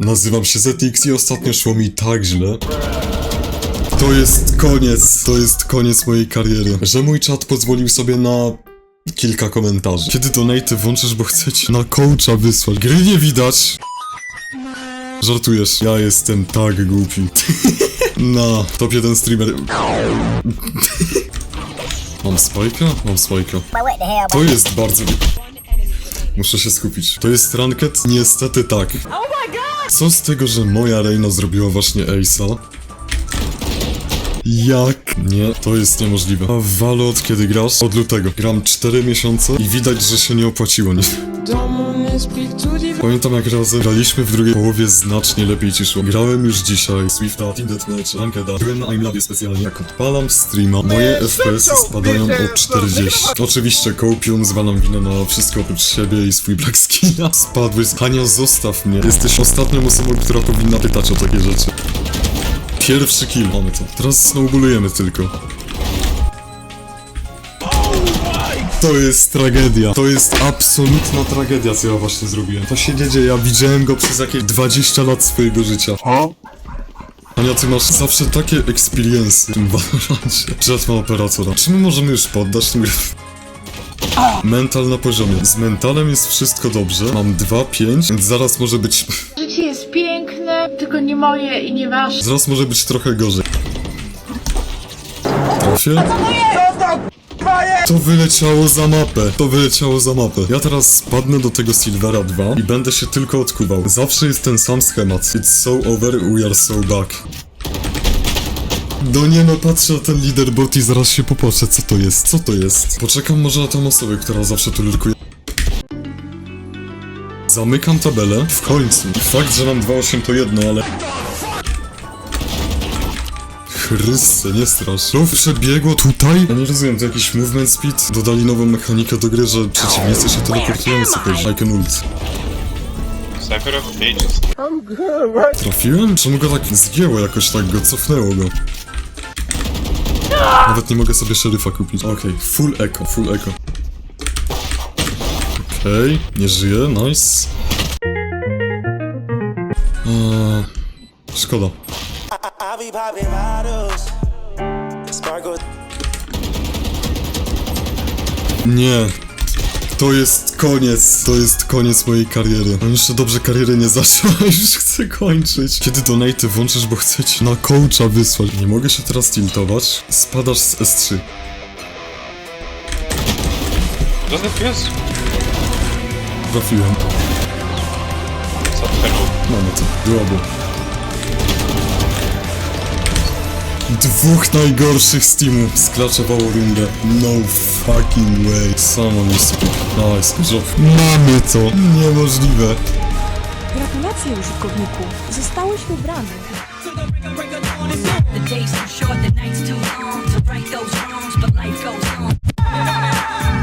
Nazywam się ZX i ostatnio szło mi tak źle. To jest koniec, to jest koniec mojej kariery. Że mój czat pozwolił sobie na kilka komentarzy. Kiedy donaty włączysz, bo chcę ci na coacha wysłać. Gry nie widać. Żartujesz, ja jestem tak głupi. Na top 1 streamer. Mam spajka? Mam spajka. To jest bardzo... Muszę się skupić. To jest ranket? Niestety tak. Co z tego, że moja Reina zrobiła właśnie Ace'a? Jak? Nie, to jest niemożliwe. A w Valo od kiedy grasz? Od lutego. Gram 4 miesiące i widać, że się nie opłaciło. Nie? Pamiętam jak razem graliśmy w drugiej połowie znacznie lepiej ci szło. Grałem już dzisiaj Swifta, Team Deathmatch, Rankeda. Byłem na IMLabie specjalnie. Jak odpalam streama, moje FPS spadają o 40. Oczywiście Kopium zwalam winę na wszystko oprócz siebie i swój black skina. Spadły z... Hania, zostaw mnie. Jesteś ostatnią osobą, która powinna pytać o takie rzeczy. Pierwszy kill. Mamy to. Teraz snowballujemy tylko. To jest tragedia. To jest absolutna tragedia, co ja właśnie zrobiłem. To się nie dzieje, ja widziałem go przez jakieś 20 lat swojego życia. Ania, ty masz zawsze takie experience w tym Valorancie. Jet ma operatora. Czy my możemy już poddać tym? Mental na poziomie. Z mentalem jest wszystko dobrze. Mam 2-5, więc zaraz może być... Życie jest piękne, tylko nie moje i nie wasze. Zaraz może być trochę gorzej. Trafię? To wyleciało za mapę. To wyleciało za mapę. Ja teraz spadnę do tego Silvera 2 i będę się tylko odkuwał. Zawsze jest ten sam schemat. It's so over, we are so back. No nie no, patrzę na ten leaderboard i zaraz się popatrzę, co to jest, co to jest. Poczekam może na tą osobę, która zawsze tu lurkuje. Zamykam tabelę, w końcu. Fakt, że mam 2.8 to jedno, ale... Chryste, nie strasz. To przebiegło tutaj? Ja nie rozumiem, to jakiś movement speed? Dodali nową mechanikę do gry, że przeciwnicy się teleportują jakoś I can ult. Cypher of Ages. Trafiłem? Czemu go tak zgięło jakoś tak go, cofnęło go? Nawet nie mogę sobie szeryfa kupić. Okej, full echo, full echo. Okej, nie żyje, nice. Eee, szkoda. I be popping bottles. Sparkle Nie. To jest koniec, to jest koniec mojej kariery. Mam jeszcze dobrze kariery nie zaczęła, już chcę kończyć. Kiedy donaty włączysz, bo chcę ci na coacha wysłać. Nie mogę się teraz tiltować. Spadasz z S3. Co to jest? Trafiłem. Co Mamy to. Byłoby. Dwóch najgorszych z teamu sklaczowało rundę. No fucking way. Speak. Nice, good job. Mamy to. Niemożliwe. Gratulacje użytkowniku. Zostałeś wybrany. The days too short, the nights too long to right those wrongs.